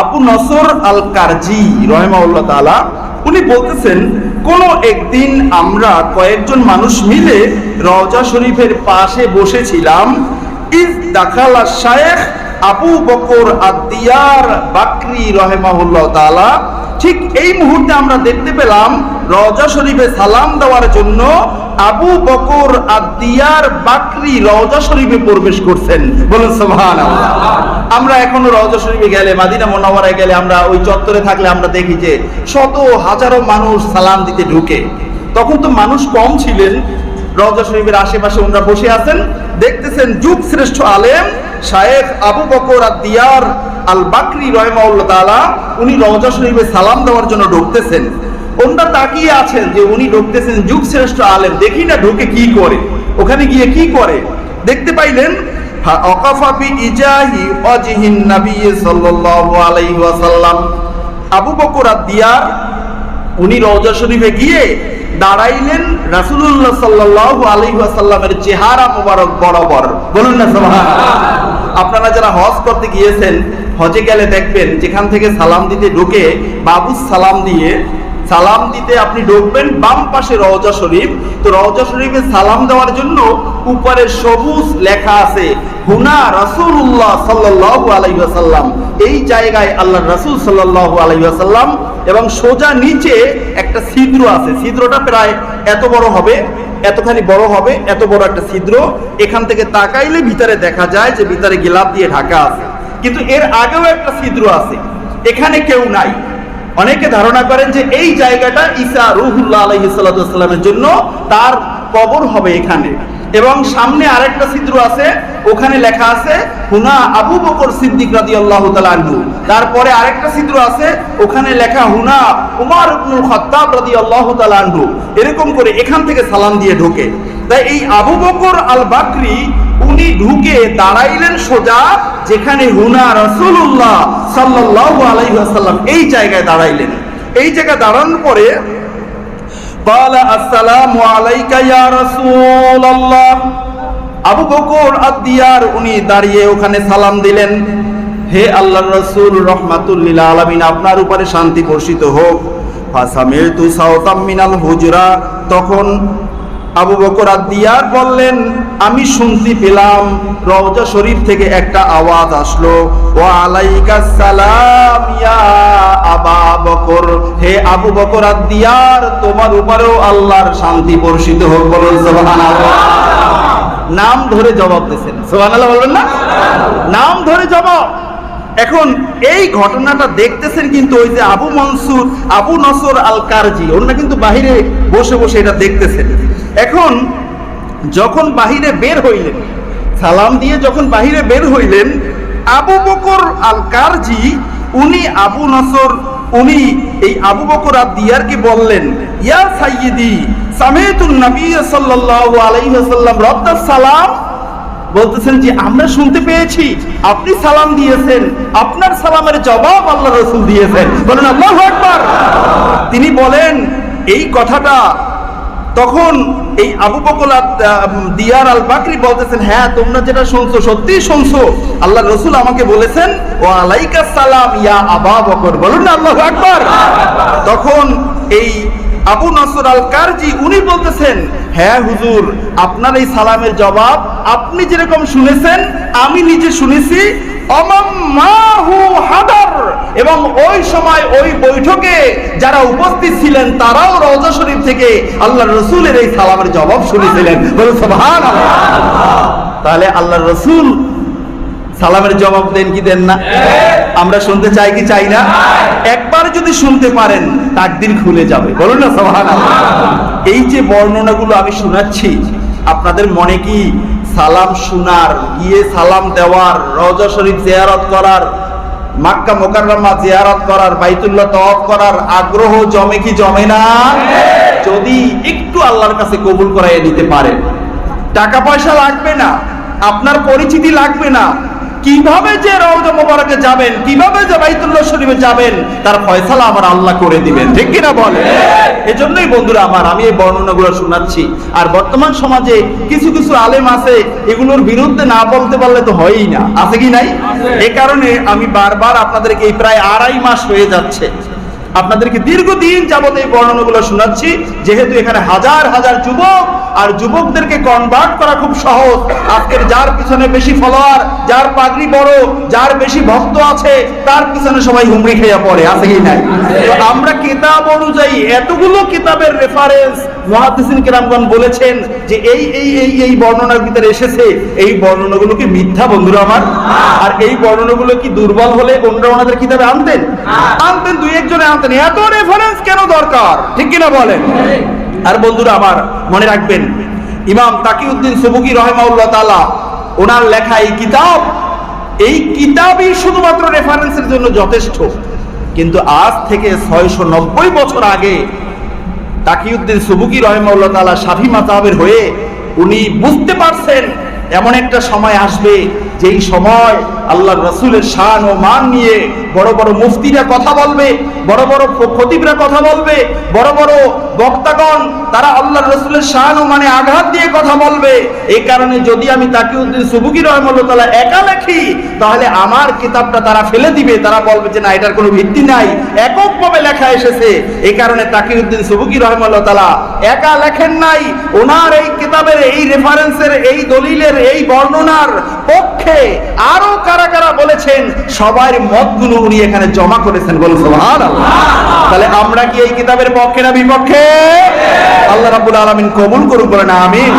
আবু নসর আল কারজি রহেমাউল্লাহ তাআলা, উনি বলতেছেন, কোন একদিন আমরা কয়েকজন মানুষ মিলে রওজা শরীফের পাশে বসেছিলাম। ইজ দাখালা শায়েখ আবু বকর আদিয়ার বাকরি রহেমাহুল্লাহ তাআলা, ঠিক এই মুহূর্তে আমরা দেখতে পেলাম রওজা শরীফে সালাম দেওয়ার জন্য আবু বকর আদিয়ার বাকরি রওজা শরীফে প্রবেশ করছেন। বলুন, সুবহানাল্লাহ। আমরা এখনও রওজা শরীফে গেলে, মাদিনা মোনাওয়ারায় গেলে আমরা ওই চত্বরে থাকলে আমরা দেখি যে শত হাজারো মানুষ সালাম দিতে ঢুকে। তখন তো মানুষ কম ছিলেন। রওজা শরীফের আশেপাশে ওনারা বসে আছেন। দেখতেছেন যুগ শ্রেষ্ঠ আলেম শায়েখ আবু বকর আর দিয়ার আল বাকরি রহমাউল্লাহ তাআলা, উনি রওজা শরীফে সালাম দেওয়ার জন্য ঢুকতেছেন। ওনারা তাকিয়ে আছেন যে উনি ঢুকতেছেন যুগ শ্রেষ্ঠ আলেম। দেখি না ঢুকে কি করে, ওখানে গিয়ে কি করে। দেখতে পাইলেন আবু বকর দিয়ার উনি রওজা শরীফে গিয়ে দাঁড়াইলেন রাসূলুল্লাহ সাল্লাল্লাহু আলাইহি ওয়াসাল্লামের চেহারা মোবারক বরাবর। বলুন না আপনারা যারা হজ করতে গিয়েছেন, হজে গেলে দেখবেন যেখান থেকে সালাম দিতে ঢুকে বাবু সালাম দিয়ে সালাম দিতে আপনি ঢুকবেন বাম পাশে রওজা শরীফ। তো রওজা শরীফে সালাম দেওয়ার জন্য উপরে সবুজ লেখা আছে, হুনা রাসূলুল্লাহ সাল্লাল্লাহু আলাইহি এই জায়গায় আল্লাহ রাসূল সাল্লাল্লাহু আলাইহি এবং সোজা নিচে একটা ছিদ্র আছে। ছিদ্রটা প্রায় এত বড় হবে, এতখানি বড় হবে, এত বড় একটা ছিদ্র। এখান থেকে তাকাইলে ভিতরে দেখা যায় যে ভিতরে গিলাপ দিয়ে ঢাকা আছে। কিন্তু এর আগেও একটা ছিদ্র আছে। এখানে কেউ নাই। অনেকে ধারণা করেন যে এই জায়গাটা ঈসা রুহুল্লাহ আলহিসাল্লামের জন্য তার কবর হবে এখানে। এবং সামনে আরেকটা ছিদ্র আছে, ওখানে লেখা আছে, হুনা আবু বকর সিদ্দিক রাদি আল্লাহ তালু তারপরে আরেকটা ছিদ্র আছে, ওখানে লেখা হুনা উমার ইবনুল খত্তাব রাদি আল্লাহ তালু এরকম করে এখান থেকে সালাম দিয়ে ঢোকে। তাই এই আবু বকর আল বাকরি উনি ঢুকে দাঁড়াইলেন সোজা, যেখানে হুনা রসুল্লাহ সাল্লাহ আলাইসাল্লাম এই জায়গায় দাঁড়াইলেন। এই জায়গায় দাঁড়ানোর পরে আবু বকর আদিয়ার উনি দাঁড়িয়ে ওখানে সালাম দিলেন, হে আল্লাহ রসুল রহমাতুল্লিল আলমিন, আপনার উপরে শান্তি বর্ষিত হোক। তখন আবু বকর আদিয়ার বললেন, আমি শুনতে পেলাম, রওজা শরীফ থেকে একটা আওয়াজ আসলো। ও আলাইকা সালাম, ইয়া আবা বকর, হে আবু বকর আদিয়ার, তোমার উপরেও আল্লাহর শান্তি বর্ষিত হোক। বলুন, সুবহানাল্লাহ। নাম ধরে জবাব দিয়েছেন। সুবহানাল্লাহ বলবেন না? নাম ধরে জবাব। এখন এই ঘটনাটা দেখতেছেন কিন্তু ওই যে আবু মনসুর, আবু নসর আল কারজি ওনারা কিন্তু বাহিরে বসে বসে এটা দেখতেছেন। এখন যখন বাহিরে বের হইলেন, সালাম দিয়ে যখন বাহিরে বের হইলেন, আবু বকর আল কারজি উনি আবু নসর, উনি এই আবু বকর আর দিয়ারকে বললেন, ইয়া সাইয়্যিদি, সামিতুন নবী সাল্লাল্লাহু আলাইহি ওয়াসাল্লাম রদ্দাস সালাম বলতেছেন যে আমরা শুনতে পেয়েছি আপনি সালাম দিয়েছেন আপনার সালামের জবাব আল্লাহ রসুল দিয়েছেন। বলেন আল্লাহ আকবার। তিনি বলেন এই কথাটা তখন এই আবু আম, দিয়ার আল বাকরি বলতেছেন হ্যাঁ তোমরা যেটা শুনছো সত্যি শুনছো। আল্লাহ রসুল আমাকে বলেছেন ও আলাইকা সালাম ইয়া আবা বকর। বলুন না আল্লাহ আকবার। তখন এই আবু নসর আল কারজি উনি বলতেছেন হ্যাঁ হুজুর, আপনার এই সালামের জবাব আপনি যেরকম শুনেছেন, আমি নিজে শুনেছি। এবং ওই সময় ওই বৈঠকে যারা উপস্থিত ছিলেন, তারাও রজা শরীফ থেকে আল্লাহ রসুলের এই সালামের জবাব শুনেছিলেন। তাহলে আল্লাহ রসুল সালামের জবাব দেন কি দেন না? আমরা শুনতে চাই কি চাই না? একবার যদি শুনতে পারেন তাকদির খুলে যাবে। বলুন না সোহান এই যে বর্ণনাগুলো আমি শোনাচ্ছি আপনাদের মনে কি সালাম শোনার গিয়ে সালাম দেওয়ার রওজা শরীফ জেয়ারত করার মাক্কা মোকাররমা জিয়ারত করার বাইতুল্লাহ তওয়াফ করার আগ্রহ জমে কি জমে না? যদি একটু আল্লাহর কাছে কবুল করাইয়ে নিতে পারেন। টাকা পয়সা লাগবে না আপনার পরিচিতি লাগবে না কীভাবে যে রওজা মোবারকে যাবেন কীভাবে যে বাইতুল্লাহ শরীফে যাবেন তার ফয়সালা আমার আল্লাহ করে দিবেন। ঠিক কিনা বলে এজন্যই বন্ধুরা আমার আমি এই বর্ণনাগুলো শোনাচ্ছি। আর বর্তমান সমাজে কিছু কিছু আলেম আছে এগুলোর বিরুদ্ধে না বলতে পারলে তো হয়ই না। আছে কি নাই? এ কারণে আমি বারবার আপনাদেরকে এই প্রায় আড়াই মাস হয়ে যাচ্ছে। আপনাদেরকে দীর্ঘদিন যাবত এই বর্ণনাগুলো শোনাচ্ছি। যেহেতু এখানে হাজার হাজার যুবক আর যুবকদেরকে কনভার্ট করা খুব সহজ। আজকের যার পিছনে বেশি ফলোয়ার যার পাগড়ি বড় যার বেশি ভক্ত আছে তার পিছনে সবাই হুমড়ি খেয়ে পড়ে আছে কি নাই? তো আমরা কিতাব অনুযায়ী এতগুলো কিতাবের রেফারেন্স মহাদিসিন কিরামগণ বলেছেন যে এই এই এই এই বর্ণনার ভিতরে এসেছে। এই বর্ণনাগুলো কি মিথ্যা বন্ধুরা আমার? আর এই বর্ণনাগুলো কি দুর্বল হলে অন্যরা ওনাদের কিতাবে আনতেন? আনতেন দুই একজনে আনতেন এত রেফারেন্স কেন দরকার? ঠিক কিনা বলেন? আর বন্ধুরা আমার মনে রাখবেন, ইমাম তাকিউদ্দিন সুবুকি রহমাউল্লাহ তাআলা ওনার লেখা এই কিতাব, এই কিতাবই শুধুমাত্র রেফারেন্সের জন্য যথেষ্ট। কিন্তু আজ থেকে ছয়শো নব্বই বছর আগে তাকিউদ্দিন সুবুকি রহমাউল্লাহ তাআলা শাফি মাতাবের হয়ে উনি বুঝতে পারছেন, এমন একটা সময় আসবে যেই সময় আল্লাহ রসুলের শান ও মান নিয়ে বড় বড় মুফতিরা কথা বলবে, বড় বড় খতিবরা কথা বলবে, বড় বড় বক্তাগণ তারা আল্লাহ রসুলের শান ও মানে আঘাত দিয়ে কথা বলবে। এই কারণে যদি আমি তাকিউদ্দিন সুবুকি রহমতুল্লাহ একা লেখি, তাহলে আমার কিতাবটা তারা ফেলে দিবে। তারা বলবে যে, না, এটার কোনো ভিত্তি নাই। এককভাবে লেখা এসেছে। এই কারণে তাকিউদ্দিন সুবুকি রহমতুল্লাহ তালা একা লেখেন নাই। ওনার এই কিতাবের, এই রেফারেন্সের এই দলিলের, এই বর্ণনার পক্ষে আরও কারা কারা বলেছেন, সবার মতগুলো উনি এখানে জমা করেছেন, বলুন তাহলে আমরা কি এই কিতাবের পক্ষে না বিপক্ষে? আল্লাহ রাবুল আলমিন কবুল বলে না আমিন।